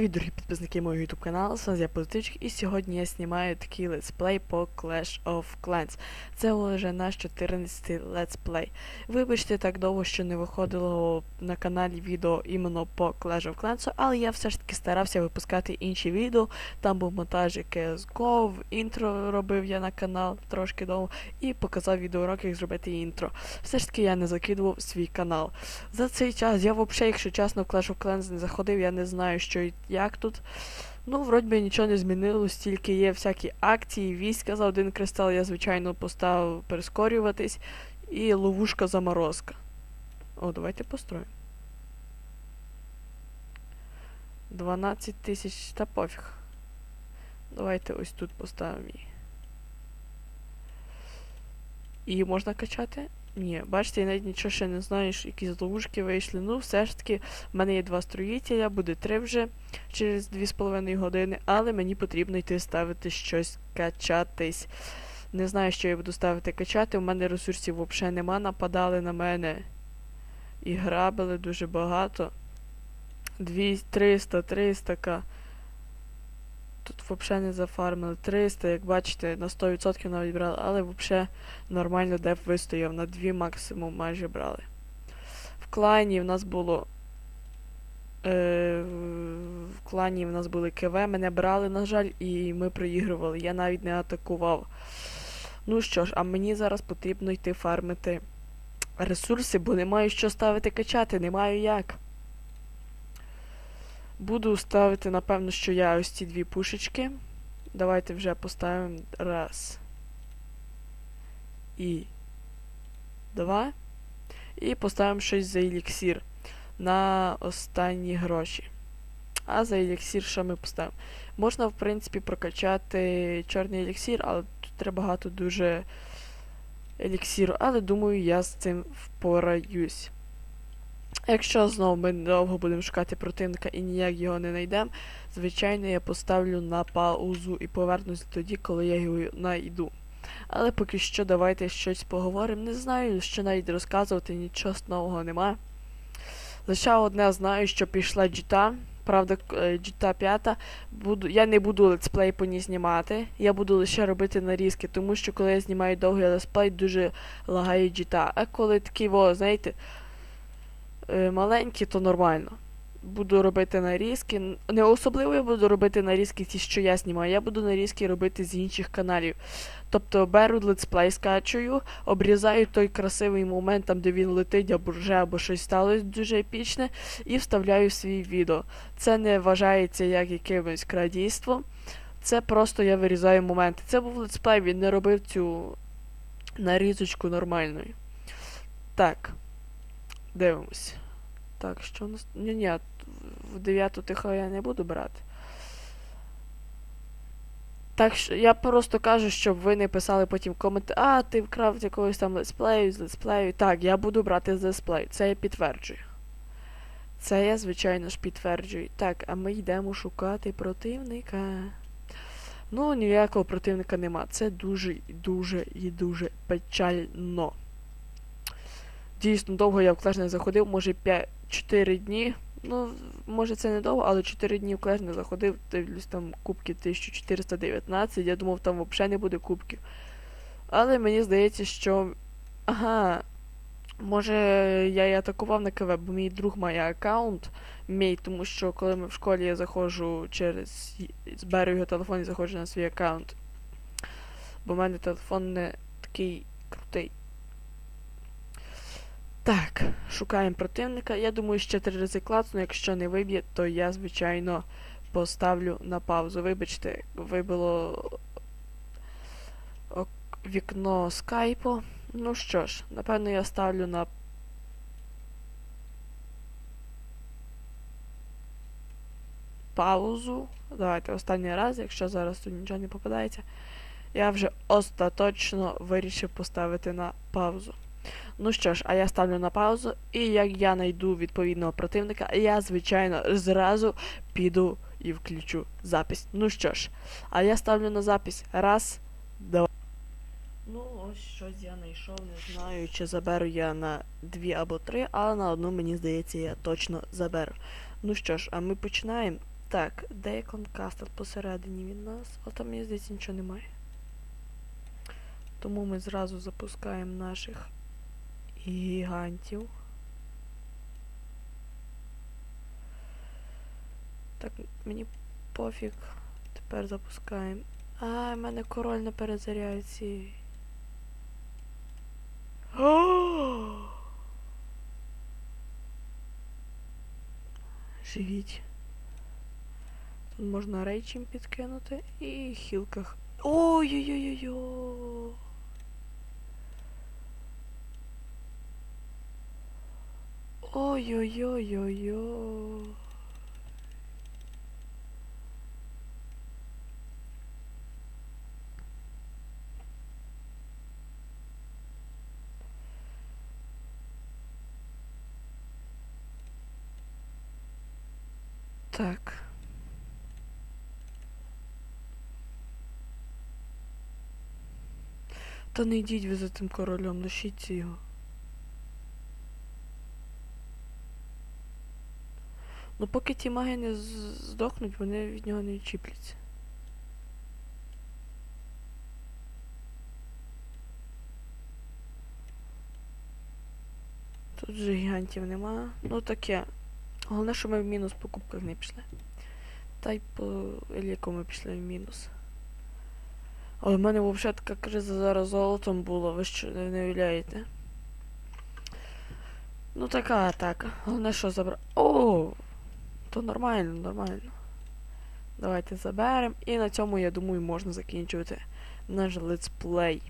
Привіт, дорогі підписники мого YouTube каналу, з вами я Позитивчик, і сьогодні я знімаю такий летсплей по Clash of Clans. Це вже наш 14-й летсплей. Вибачте так довго, що не виходило на каналі відео іменно по Clash of Clans, але я все ж таки старався випускати інші відео. Там був монтаж CSGO, інтро робив я на канал трошки довго, і показав відеоурок, як зробити інтро. Все ж таки я не закидував свій канал. За цей час я взагалі, якщо чесно, в Clash of Clans не заходив, я не знаю, що як тут. Ну, вроді нічого не змінилось, тільки є всякі акції, війська за один кристал, я, звичайно, поставив перескорюватись, і ловушка заморозка. О, давайте построїмо. 12 тисяч, та пофіг. Давайте ось тут поставимо її. Її можна качати? Ні, бачите, я навіть нічого ще не знаю, що якісь ловушки вийшли. Ну, все ж таки, в мене є два строїтеля, буде три вже через 2,5 години, але мені потрібно йти ставити щось качатись. Не знаю, що я буду ставити качати. У мене ресурсів взагалі нема, нападали на мене і грабили дуже багато. 200, 300, 300 к. Тут взагалі не зафармили. 300, як бачите, на 100% навіть брали, але взагалі нормально деп вистояв. На 2 максимум майже брали. В клані в нас було. Е, в клані в нас були КВ, мене брали, на жаль, і ми проігрували. Я навіть не атакував. Ну що ж, а мені зараз потрібно йти фармити ресурси, бо не маю що ставити качати, не маю як. Буду ставити, напевно, що я ось ці дві пушечки. Давайте вже поставимо раз. І два. І поставимо щось за еліксір на останні гроші. А за еліксір що ми поставимо? Можна, в принципі, прокачати чорний еліксір, але тут треба багато дуже еліксіру. Але думаю, я з цим впораюсь. Якщо знову ми довго будемо шукати противника і ніяк його не знайдемо, звичайно, я поставлю на паузу і повернусь тоді, коли я його знайду. Але поки що давайте щось поговоримо. Не знаю, що навіть розказувати, нічого нового нема. Лише одне знаю, що пішла джіта. Правда, джіта 5. Буду, я не буду летсплей по ній знімати. Я буду лише робити нарізки, тому що коли я знімаю довгий летсплей, дуже лагає джіта. А коли такий, во, знаєте, маленький, то нормально. Буду робити нарізки. Не особливо я буду робити нарізки ті, що я знімаю. Я буду нарізки робити з інших каналів. Тобто беру летсплей, скачую, обрізаю той красивий момент, там, де він летить, або вже, або щось сталося дуже епічне, і вставляю в свій відео. Це не вважається як якимось крадійством. Це просто я вирізаю моменти. Це був летсплей, він не робив цю нарізочку нормальною. Так. Дивимось. Так, що у нас. Ні, ні, в 9 тихо я не буду брати. Так що я просто кажу, щоб ви не писали потім коменти, а, ти вкрав якогось там летсплею, з летсплею. Так, я буду брати з летсплею. Це я підтверджую. Це я, звичайно ж, підтверджую. Так, а ми йдемо шукати противника. Ну, ніякого противника нема. Це дуже, дуже і дуже печально. Дійсно, довго я в клеш не заходив, може 5, 4 дні. Ну, може це не довго, але 4 дні в клеш не заходив, дивлюсь там кубки 1419, я думав, там взагалі не буде кубків. Але мені здається, що. Ага. Може я і атакував на КВ, бо мій друг має аккаунт мій, тому що коли ми в школі я заходжу через. зберу його телефон і заходжу на свій аккаунт. Бо в мене телефон не такий крутий. Так, шукаємо противника. Я думаю, ще три рази клацну, якщо не виб'є, то я, звичайно, поставлю на паузу. Вибачте, вибило вікно скайпу. Ну що ж, напевно, я ставлю на. Паузу. Давайте останній раз, якщо зараз тут нічого не попадається, я вже остаточно вирішив поставити на паузу. Ну що ж, а я ставлю на паузу, і як я знайду відповідного противника, я, звичайно, зразу піду і включу запись. Ну що ж, а я ставлю на запись. Раз, два. Ну, ось щось я знайшов, не знаю, чи заберу я на дві або три, але на одну, мені здається, я точно заберу. Ну що ж, а ми починаємо. Так, Дейкон Кастл посередині від нас, але там, мені здається, нічого немає. Тому ми зразу запускаємо наших гігантів. Так, мені пофіг. Тепер запускаємо. А, в мене король не перезаряється. Живіть. Тут можна рейчем підкинути і хілках. Ой-ой-ой-ой-ой. Ой-ой-ой-ой-ой. Так. Та не йдіть ви за тим королем, лишіть його. Ну поки ті маги не здохнуть, вони від нього не відчіпляться. Тут же гігантів нема. Ну таке. Головне, що ми в мінус по кубках не пішли. Та й по еліку ми пішли в мінус. Але в мене взагалі така криза зараз золотом була, ви що не уявляєте. Ну така атака. Головне, що забра. О! То нормально, нормально. Давайте заберемо. І на цьому, я думаю, можна закінчувати наш летсплей.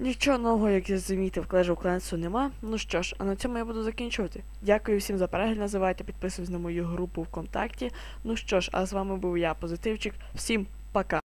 Нічого нового, як я замітив, Clash of Clans нема. Ну що ж, а на цьому я буду закінчувати. Дякую всім за перегляд, називайте, підписуйтесь на мою групу ВКонтакті. Ну що ж, а з вами був я, Позитивчик. Всім пока!